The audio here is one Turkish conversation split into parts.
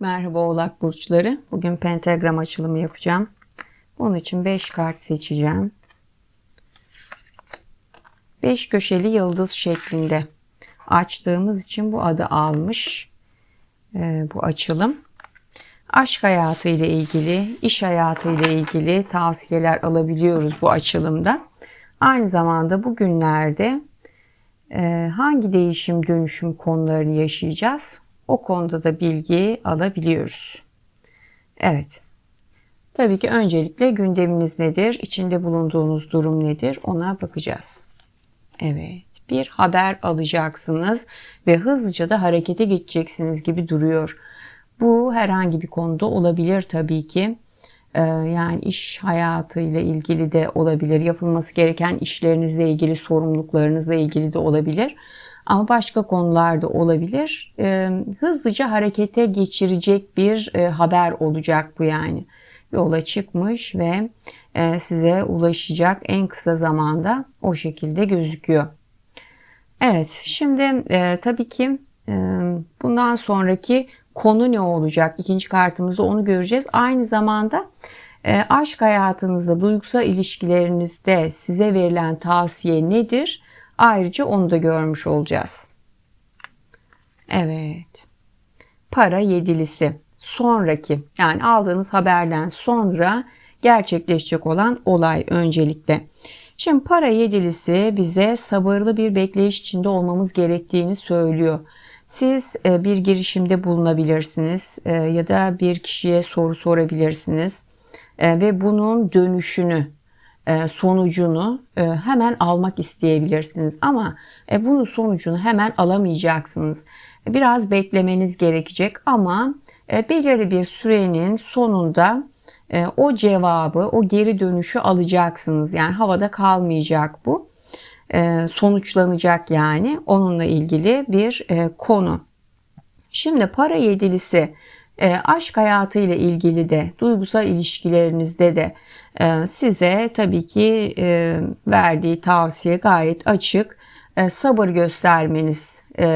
Merhaba Oğlak Burçları. Bugün pentagram açılımı yapacağım. Bunun için 5 kart seçeceğim. 5 köşeli yıldız şeklinde açtığımız için bu adı almış ee, bu açılım. Aşk hayatı ile ilgili, iş hayatı ile ilgili tavsiyeler alabiliyoruz bu açılımda. Aynı zamanda bugünlerde e, hangi değişim dönüşüm konularını yaşayacağız? O konuda da bilgi alabiliyoruz. Evet. Tabii ki öncelikle gündeminiz nedir? İçinde bulunduğunuz durum nedir? Ona bakacağız. Evet. Bir haber alacaksınız ve hızlıca da harekete geçeceksiniz gibi duruyor. Bu herhangi bir konuda olabilir tabii ki. Ee, yani iş hayatıyla ilgili de olabilir. Yapılması gereken işlerinizle ilgili, sorumluluklarınızla ilgili de olabilir. Ama başka konularda olabilir. Ee, hızlıca harekete geçirecek bir e, haber olacak bu yani. Yola çıkmış ve e, size ulaşacak en kısa zamanda o şekilde gözüküyor. Evet, şimdi e, tabii ki e, bundan sonraki konu ne olacak? İkinci kartımızda onu göreceğiz. Aynı zamanda e, aşk hayatınızda, duygusal ilişkilerinizde size verilen tavsiye nedir? Ayrıca onu da görmüş olacağız. Evet. Para yedilisi. Sonraki yani aldığınız haberden sonra gerçekleşecek olan olay öncelikle. Şimdi para yedilisi bize sabırlı bir bekleyiş içinde olmamız gerektiğini söylüyor. Siz e, bir girişimde bulunabilirsiniz e, ya da bir kişiye soru sorabilirsiniz e, ve bunun dönüşünü sonucunu hemen almak isteyebilirsiniz ama bunun sonucunu hemen alamayacaksınız. Biraz beklemeniz gerekecek ama belirli bir sürenin sonunda o cevabı, o geri dönüşü alacaksınız. Yani havada kalmayacak bu. Sonuçlanacak yani onunla ilgili bir konu. Şimdi para yedilisi aşk hayatı ile ilgili de duygusal ilişkilerinizde de size tabii ki verdiği tavsiye gayet açık e, sabır göstermeniz e,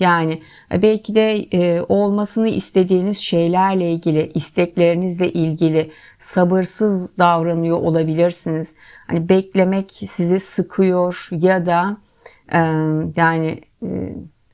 yani belki de e, olmasını istediğiniz şeylerle ilgili isteklerinizle ilgili sabırsız davranıyor olabilirsiniz. Hani beklemek sizi sıkıyor ya da yani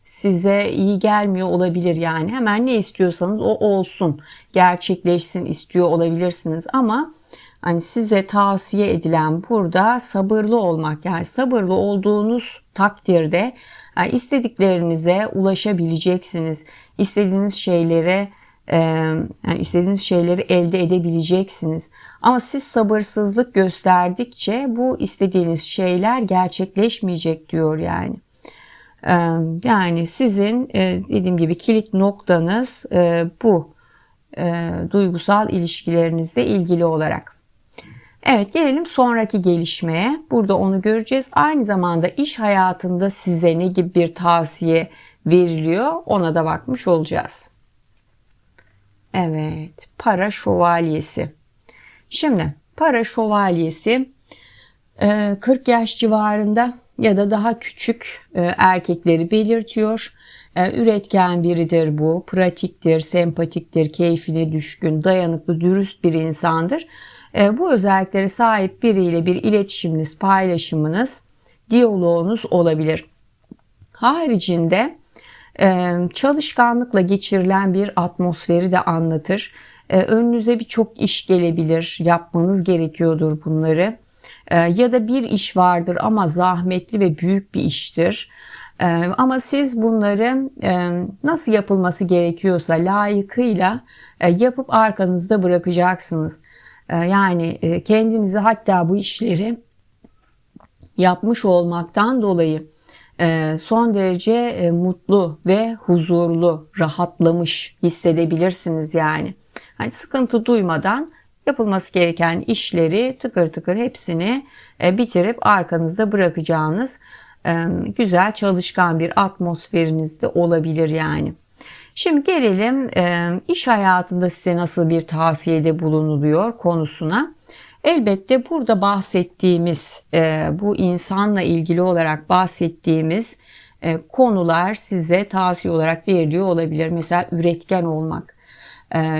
size iyi gelmiyor olabilir yani hemen ne istiyorsanız o olsun gerçekleşsin istiyor olabilirsiniz ama hani size tavsiye edilen burada sabırlı olmak yani sabırlı olduğunuz takdirde yani istediklerinize ulaşabileceksiniz. İstediğiniz şeylere e, yani istediğiniz şeyleri elde edebileceksiniz. Ama siz sabırsızlık gösterdikçe bu istediğiniz şeyler gerçekleşmeyecek diyor yani. Yani sizin dediğim gibi kilit noktanız bu duygusal ilişkilerinizle ilgili olarak. Evet gelelim sonraki gelişmeye. Burada onu göreceğiz. Aynı zamanda iş hayatında size ne gibi bir tavsiye veriliyor ona da bakmış olacağız. Evet para şövalyesi. Şimdi para şövalyesi 40 e, yaş civarında ya da daha küçük e, erkekleri belirtiyor. E, üretken biridir bu, pratiktir, sempatiktir, keyfine düşkün, dayanıklı, dürüst bir insandır. E, bu özelliklere sahip biriyle bir iletişiminiz, paylaşımınız, diyaloğunuz olabilir. Haricinde çalışkanlıkla geçirilen bir atmosferi de anlatır. Önünüze birçok iş gelebilir, yapmanız gerekiyordur bunları. Ya da bir iş vardır ama zahmetli ve büyük bir iştir. Ama siz bunları nasıl yapılması gerekiyorsa layıkıyla yapıp arkanızda bırakacaksınız. Ee, yani e, kendinizi hatta bu işleri yapmış olmaktan dolayı e, son derece e, mutlu ve huzurlu, rahatlamış hissedebilirsiniz yani. Hani sıkıntı duymadan yapılması gereken işleri tıkır tıkır hepsini bitirip arkanızda bırakacağınız güzel çalışkan bir atmosferiniz de olabilir yani. Şimdi gelelim e, iş hayatında size nasıl bir tavsiyede bulunuluyor konusuna. Elbette burada bahsettiğimiz e, bu insanla ilgili olarak bahsettiğimiz e, konular size tavsiye olarak veriliyor olabilir. Mesela üretken olmak, e,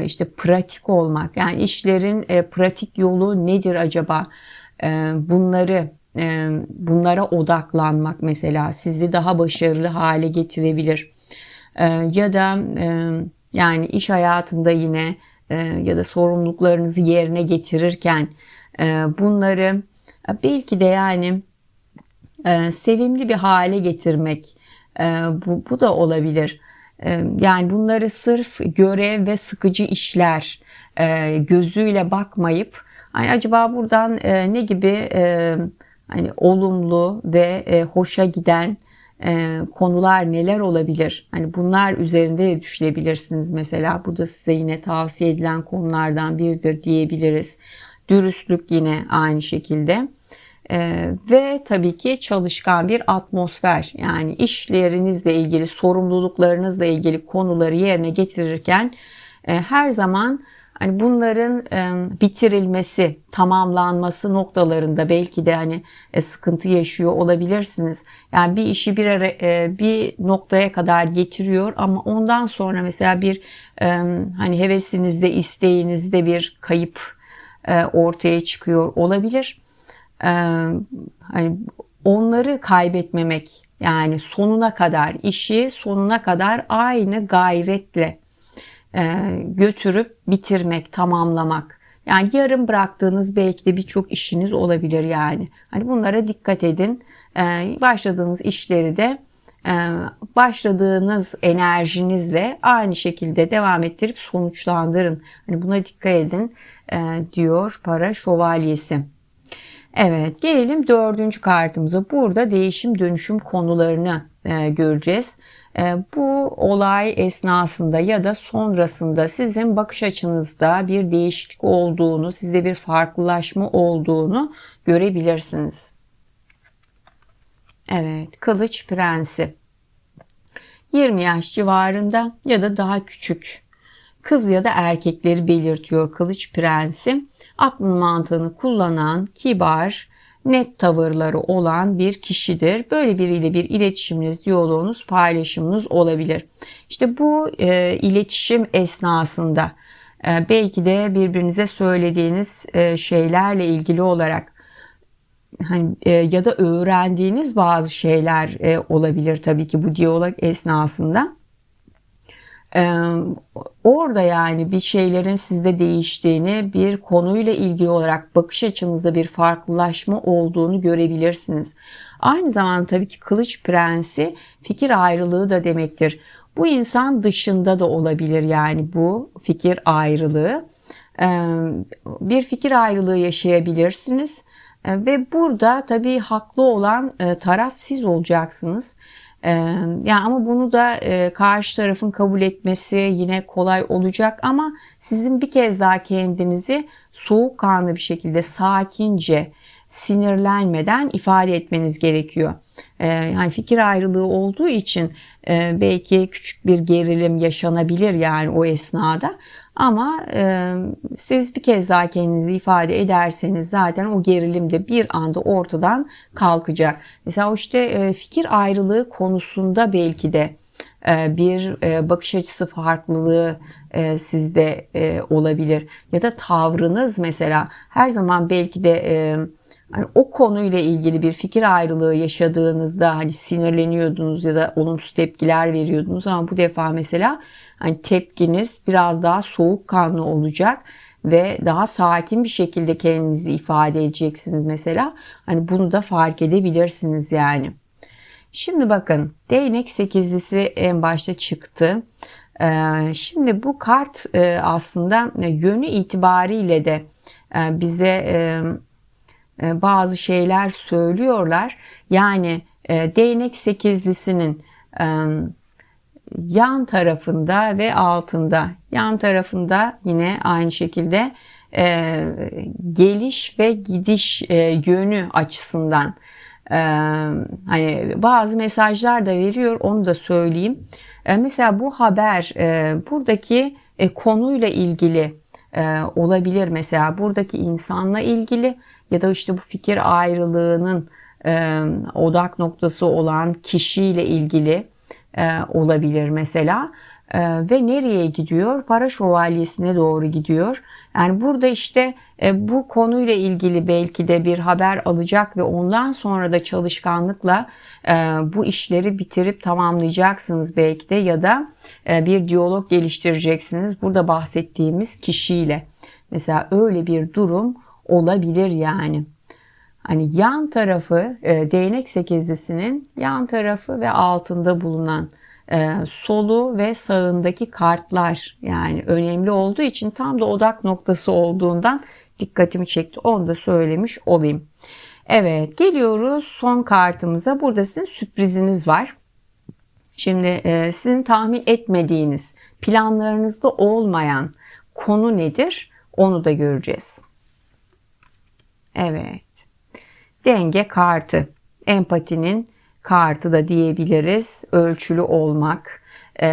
işte pratik olmak. Yani işlerin e, pratik yolu nedir acaba? E, bunları e, bunlara odaklanmak mesela sizi daha başarılı hale getirebilir. E, ya da e, yani iş hayatında yine e, ya da sorumluluklarınızı yerine getirirken e, bunları e, belki de yani e, sevimli bir hale getirmek e, bu, bu da olabilir. E, yani bunları sırf görev ve sıkıcı işler e, gözüyle bakmayıp hani acaba buradan e, ne gibi e, hani olumlu ve hoşa giden konular neler olabilir? Hani bunlar üzerinde de düşünebilirsiniz mesela. Bu da size yine tavsiye edilen konulardan biridir diyebiliriz. Dürüstlük yine aynı şekilde. Ee, ve tabii ki çalışkan bir atmosfer yani işlerinizle ilgili sorumluluklarınızla ilgili konuları yerine getirirken e, her zaman hani bunların e, bitirilmesi, tamamlanması noktalarında belki de hani e, sıkıntı yaşıyor olabilirsiniz. Yani bir işi bir ara, e, bir noktaya kadar getiriyor ama ondan sonra mesela bir e, hani hevesinizde, isteğinizde bir kayıp e, ortaya çıkıyor olabilir e, hani onları kaybetmemek yani sonuna kadar işi sonuna kadar aynı gayretle e, götürüp bitirmek, tamamlamak. Yani yarım bıraktığınız belki de birçok işiniz olabilir yani. Hani bunlara dikkat edin. E, başladığınız işleri de başladığınız enerjinizle aynı şekilde devam ettirip sonuçlandırın. Hani buna dikkat edin diyor para şövalyesi. Evet gelelim dördüncü kartımıza. Burada değişim dönüşüm konularını e, göreceğiz. E, bu olay esnasında ya da sonrasında sizin bakış açınızda bir değişiklik olduğunu, sizde bir farklılaşma olduğunu görebilirsiniz. Evet, Kılıç Prensi. 20 yaş civarında ya da daha küçük kız ya da erkekleri belirtiyor Kılıç Prensi. Aklın mantığını kullanan, kibar, net tavırları olan bir kişidir. Böyle biriyle bir iletişiminiz, diyaloğunuz, paylaşımınız olabilir. İşte bu e, iletişim esnasında e, belki de birbirinize söylediğiniz e, şeylerle ilgili olarak hani e, ya da öğrendiğiniz bazı şeyler e, olabilir tabii ki bu diyalog esnasında. Orada yani bir şeylerin sizde değiştiğini, bir konuyla ilgili olarak bakış açınızda bir farklılaşma olduğunu görebilirsiniz. Aynı zamanda tabii ki kılıç prensi fikir ayrılığı da demektir. Bu insan dışında da olabilir yani bu fikir ayrılığı. Bir fikir ayrılığı yaşayabilirsiniz. Ve burada tabii haklı olan e, taraf siz olacaksınız. Ee, yani ama bunu da e, karşı tarafın kabul etmesi yine kolay olacak ama sizin bir kez daha kendinizi soğukkanlı bir şekilde sakince sinirlenmeden ifade etmeniz gerekiyor. Ee, yani fikir ayrılığı olduğu için e, belki küçük bir gerilim yaşanabilir yani o esnada ama e, siz bir kez daha kendinizi ifade ederseniz zaten o gerilim de bir anda ortadan kalkacak. Mesela işte e, fikir ayrılığı konusunda belki de bir bakış açısı farklılığı sizde olabilir. Ya da tavrınız mesela her zaman belki de hani o konuyla ilgili bir fikir ayrılığı yaşadığınızda hani sinirleniyordunuz ya da olumsuz tepkiler veriyordunuz ama bu defa mesela hani tepkiniz biraz daha soğukkanlı olacak ve daha sakin bir şekilde kendinizi ifade edeceksiniz mesela. Hani bunu da fark edebilirsiniz yani. Şimdi bakın değnek sekizlisi en başta çıktı. Ee, şimdi bu kart e, aslında yönü itibariyle de e, bize e, bazı şeyler söylüyorlar. Yani değnek sekizlisinin yan tarafında ve altında. Yan tarafında yine aynı şekilde e, geliş ve gidiş e, yönü açısından e, hani bazı mesajlar da veriyor onu da söyleyeyim. E, mesela bu haber e, buradaki e, konuyla ilgili e, olabilir mesela buradaki insanla ilgili ya da işte bu fikir ayrılığının e, odak noktası olan kişiyle ilgili e, olabilir mesela. Ee, ve nereye gidiyor? Para şövalyesine doğru gidiyor. Yani burada işte e, bu konuyla ilgili belki de bir haber alacak ve ondan sonra da çalışkanlıkla e, bu işleri bitirip tamamlayacaksınız belki de ya da e, bir diyalog geliştireceksiniz. Burada bahsettiğimiz kişiyle. Mesela öyle bir durum olabilir yani. Hani yan tarafı değnek sekizlisinin yan tarafı ve altında bulunan solu ve sağındaki kartlar yani önemli olduğu için tam da odak noktası olduğundan dikkatimi çekti. Onu da söylemiş olayım. Evet geliyoruz son kartımıza. Burada sizin sürpriziniz var. Şimdi e, sizin tahmin etmediğiniz, planlarınızda olmayan konu nedir? Onu da göreceğiz. Evet. Denge kartı. Empatinin kartı da diyebiliriz. Ölçülü olmak e,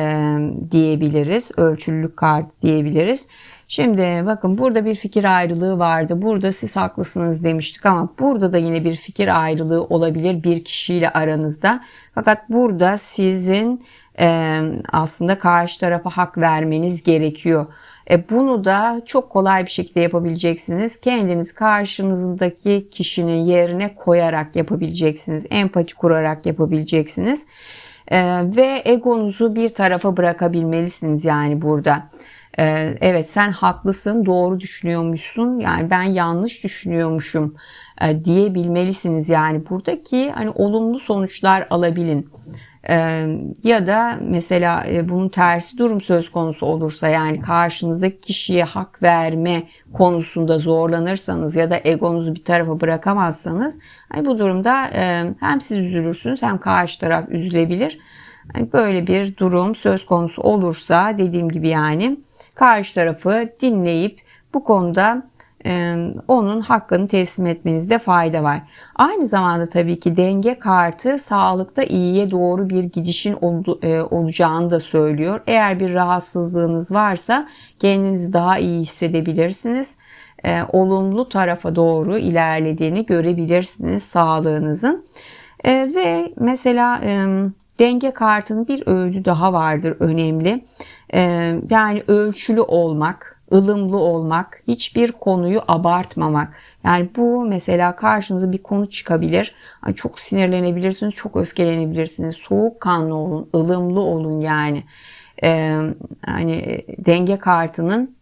diyebiliriz. Ölçülülük kartı diyebiliriz. Şimdi bakın burada bir fikir ayrılığı vardı. Burada siz haklısınız demiştik ama burada da yine bir fikir ayrılığı olabilir bir kişiyle aranızda. Fakat burada sizin e, aslında karşı tarafa hak vermeniz gerekiyor. E, bunu da çok kolay bir şekilde yapabileceksiniz. Kendiniz karşınızdaki kişinin yerine koyarak yapabileceksiniz. Empati kurarak yapabileceksiniz. E, ve egonuzu bir tarafa bırakabilmelisiniz yani burada. E, evet sen haklısın, doğru düşünüyormuşsun. Yani ben yanlış düşünüyormuşum e, diyebilmelisiniz yani buradaki hani olumlu sonuçlar alabilin. Ya da mesela bunun tersi durum söz konusu olursa yani karşınızdaki kişiye hak verme konusunda zorlanırsanız ya da egonuzu bir tarafa bırakamazsanız hani bu durumda hem siz üzülürsünüz hem karşı taraf üzülebilir. Yani böyle bir durum söz konusu olursa dediğim gibi yani karşı tarafı dinleyip bu konuda onun hakkını teslim etmenizde fayda var. Aynı zamanda tabii ki denge kartı sağlıkta iyiye doğru bir gidişin olacağını da söylüyor. Eğer bir rahatsızlığınız varsa kendinizi daha iyi hissedebilirsiniz. Olumlu tarafa doğru ilerlediğini görebilirsiniz sağlığınızın. Ve mesela denge kartının bir öğüdü daha vardır önemli. Yani ölçülü olmak, ılımlı olmak, hiçbir konuyu abartmamak. Yani bu mesela karşınıza bir konu çıkabilir. Yani çok sinirlenebilirsiniz, çok öfkelenebilirsiniz. Soğukkanlı olun, ılımlı olun yani. Ee, hani denge kartının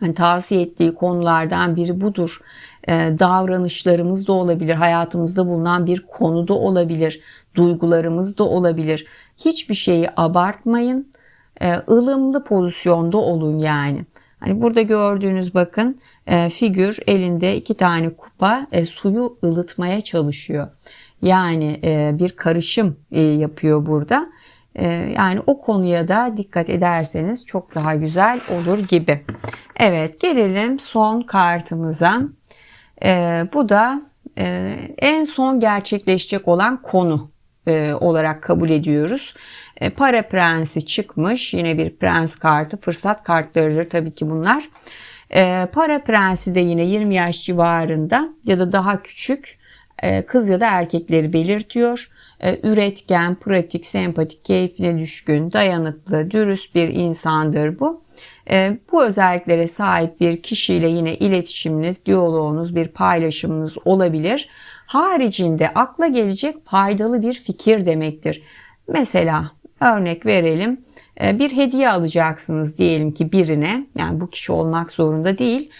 hani tavsiye ettiği konulardan biri budur. Ee, davranışlarımız da olabilir, hayatımızda bulunan bir konu da olabilir, duygularımız da olabilir. Hiçbir şeyi abartmayın, ee, ılımlı pozisyonda olun yani. Hani burada gördüğünüz bakın e, figür elinde iki tane kupa e, suyu ılıtmaya çalışıyor. Yani e, bir karışım e, yapıyor burada. E, yani o konuya da dikkat ederseniz çok daha güzel olur gibi. Evet gelelim son kartımıza. E, bu da e, en son gerçekleşecek olan konu e, olarak kabul ediyoruz. E, para prensi çıkmış. Yine bir prens kartı. Fırsat kartlarıdır tabii ki bunlar. E, para prensi de yine 20 yaş civarında ya da daha küçük e, kız ya da erkekleri belirtiyor. Üretken, pratik, sempatik, keyfine düşkün, dayanıklı, dürüst bir insandır bu. Bu özelliklere sahip bir kişiyle yine iletişiminiz, diyaloğunuz, bir paylaşımınız olabilir. Haricinde akla gelecek faydalı bir fikir demektir. Mesela Örnek verelim. Ee, bir hediye alacaksınız diyelim ki birine. Yani bu kişi olmak zorunda değil.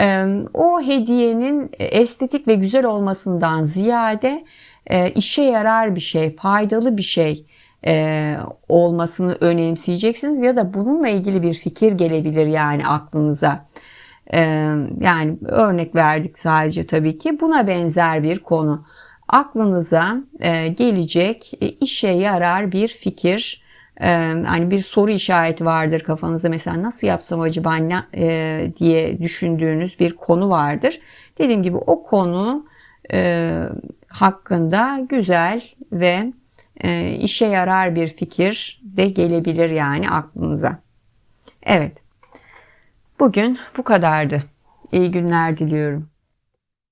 Ee, o hediyenin estetik ve güzel olmasından ziyade e, işe yarar bir şey, faydalı bir şey e, olmasını önemseyeceksiniz ya da bununla ilgili bir fikir gelebilir yani aklınıza. Ee, yani örnek verdik sadece tabii ki buna benzer bir konu aklınıza e, gelecek e, işe yarar bir fikir e, hani bir soru işareti vardır kafanızda mesela nasıl yapsam acaba ne, e, diye düşündüğünüz bir konu vardır. Dediğim gibi o konu hakkında güzel ve işe yarar bir fikir de gelebilir yani aklınıza. Evet. Bugün bu kadardı. İyi günler diliyorum.